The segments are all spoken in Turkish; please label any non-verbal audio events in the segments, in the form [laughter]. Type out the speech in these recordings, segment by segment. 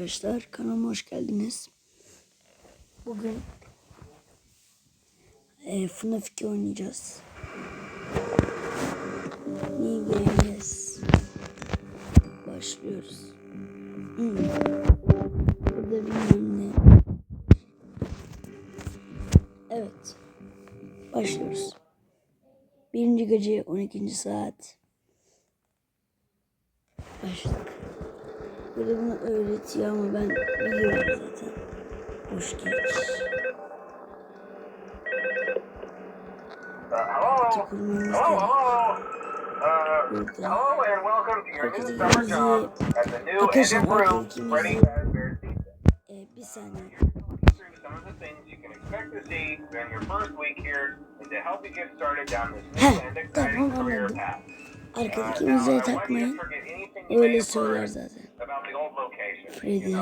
arkadaşlar. Kanalıma hoş geldiniz. Bugün e, FNAF 2 oynayacağız. New Games. Başlıyoruz. Hmm. Burada bilmem ne. Evet. Başlıyoruz. Birinci gece 12. saat. Başladık. Böyle bunu öğretiyor ama ben biliyorum zaten. Boş geç. Uh, hello? Kurmamız Hello, gerek. hello? Uh, Burada. hello and welcome to your new Herkese summer bizi- job at the new and Arkadaşlar, improved arkadaki Freddy bizi- Fazbear Pizza. Ee, bir saniye. Through some of the things you can expect to see during your first week here and to help you get started down this new Heh, and exciting tamam, career anladım. path. Arkadaki müziğe takmayın. Öyle söyler zaten. Freddy.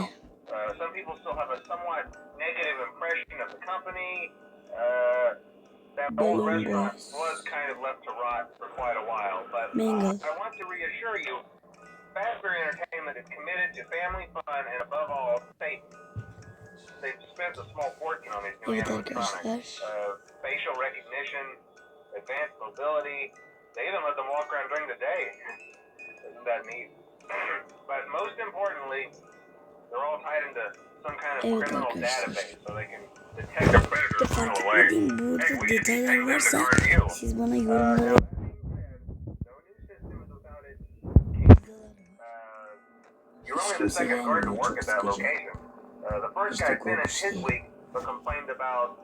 Balloon Boys. Mango. Fazbear Entertainment is committed to family fun and above all, safety. They've spent a small fortune on these new animatronics. Uh, facial recognition, advanced mobility. They even let them walk around during the day. Isn't that neat? but most importantly, they're all tied into some kind of criminal database so they can detect a predator from fark away. Hey, we should be detaylar them to varsa review. siz bana yorumlara now, no new systems without its key. Uh, you're only the second guard to work at that location. Uh, the first guy finished his week but complained about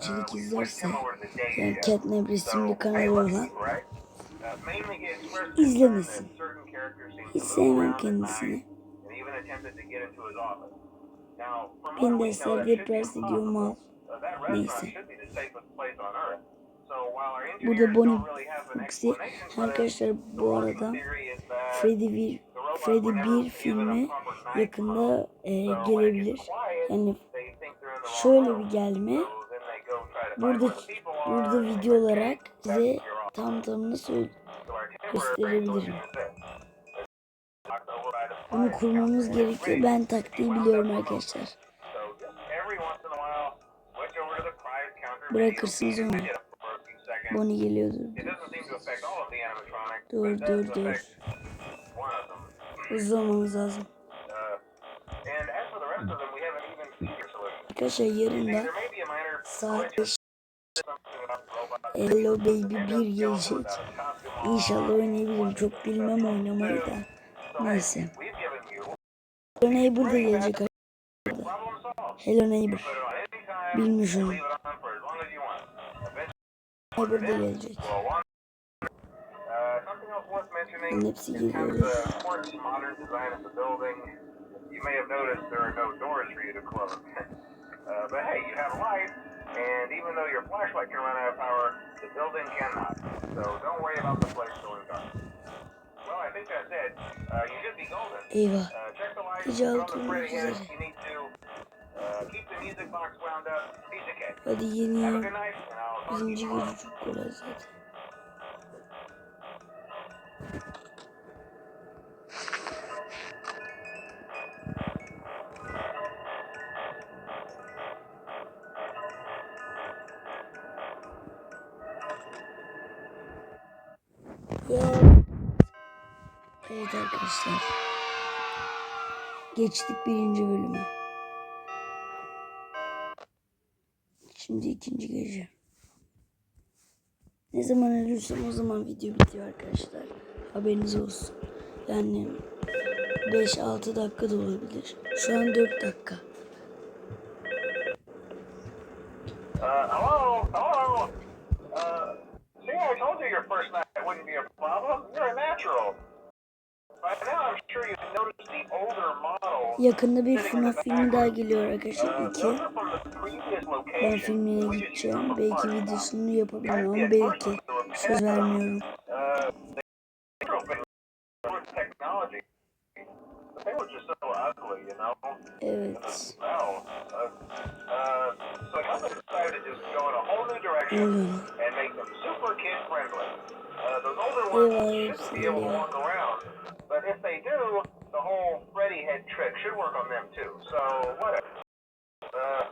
Çelik we izlerse yani. Catnap resimli kanalı olan İzlemesin. hiç sevmem kendisini. Beni de be ders ediyor mal. Neyse. Burada Bonnie Foxy. Arkadaşlar bu arada Freddy 1 the robot Freddy were never 1 given a filmi yakında e, gelebilir. Yani şöyle bir gelme. Burada burada video olarak size tam temporary gösterebilirim. Bunu kurmamız gerekiyor. Ben taktiği biliyorum arkadaşlar. Bırakırsınız onu. Bonnie geliyordu. Dur, dur, dur. Hızlı lazım. Arkadaşlar yarın saat glitch 5 something about the robot. Hello Baby 1 End up gelecek. İnşallah oynayabilirim. Çok bilmem oynamayı da. Neyse. Hello Neighbor da gelecek. Hello Neighbor. Bilmiş onu. Neighbor da gelecek. Bunun hepsi geliyor. You may have noticed there are no doors for you to close. [laughs] but hey, you have a light, and even though your flashlight can run out of power, the building cannot. So don't worry about the place going dark. Well, I think that's it. Uh, you should be golden. Eyvah. Uh, check the lights, on the head you need to. Uh, keep the music box wound up. Piece of cake. Hadi yeni Have a good night, and I'll talk to you tomorrow. Evet arkadaşlar. Geçtik birinci bölümü. Şimdi ikinci gece. Ne zaman ölürsem o zaman video bitiyor arkadaşlar. Haberiniz olsun. Yani 5-6 dakika da olabilir. Şu an 4 dakika. Uh, hello? Hello? Uh, see, I told you night wouldn't be a problem. You're a natural. Yakında bir FNAF filmi daha geliyor arkadaşlar. Uh, 2. those are from the previous Ben filmine gideceğim. Belki videosunu yapabilirim belki. Söz vermiyorum. Uh, know? Evet. Walk around, but if they do, the whole Freddy head trick should work on them too. So whatever. Uh,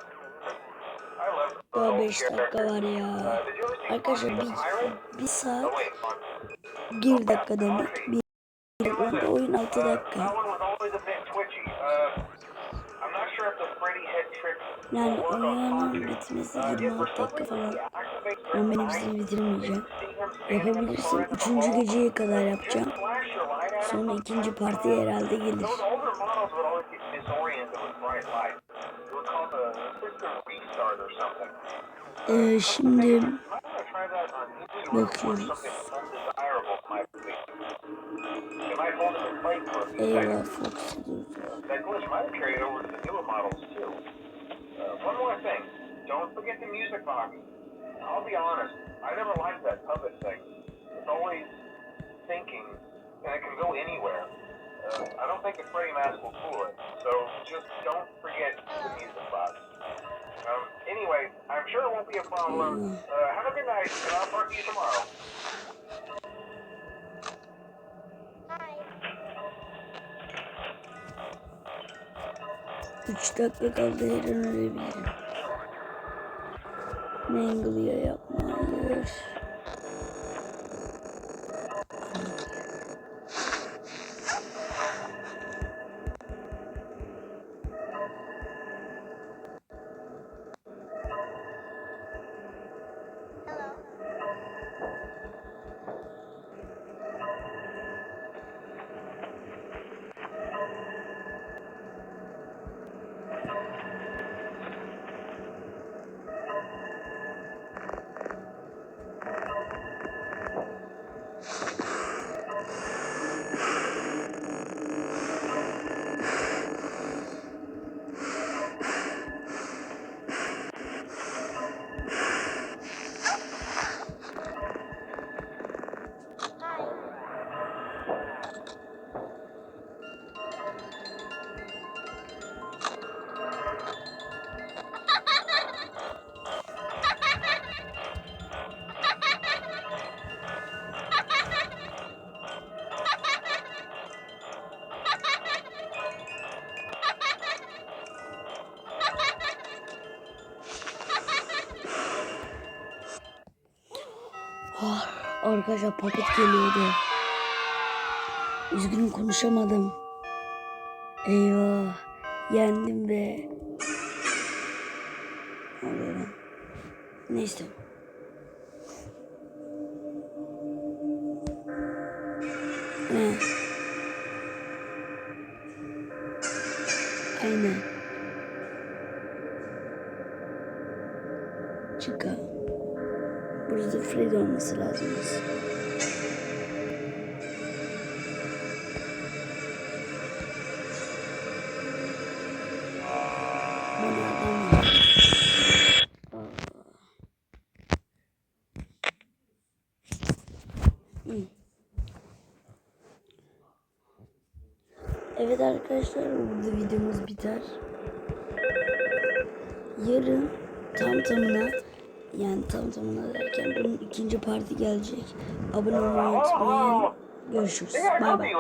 Daha old 5 dakika var ya. Arkadaşlar bir, bir saat wait, on 1 dakika demek. Bir, bir oyun 6 Uh, dakika. Yani oyunun bitmesi Uh, if for 26 some dakika falan. ben hepsini mind, bitirmeyeceğim. 3. hall, geceye kadar yapacağım. Sonra ikinci parti herhalde gelir. Ee, şimdi Bakıyoruz. eyvah. Uh, one more thing. Don't forget the music box. I'll be honest, I never liked that puppet thing. It's always thinking, and it can go anywhere. Uh, I don't think the Freddy mask will fool it. So just don't forget to use the music box. Um, anyway, I'm sure it won't be a problem. Uh, have a good night, and I'll talk to you tomorrow. Üç dakika kaldı her an ölebilirim. Mangle'ya yapma arkadaşlar paket geliyordu. Üzgünüm konuşamadım. Eyvah. Yendim be. Ne lan? Neyse. He. Aynen. Çıkar. Freddy olması lazım. Evet arkadaşlar burada videomuz biter. Yarın tam tamına yani tam tamına derken bunun ikinci parti gelecek. Abone olmayı unutmayın. Görüşürüz. Bay bay.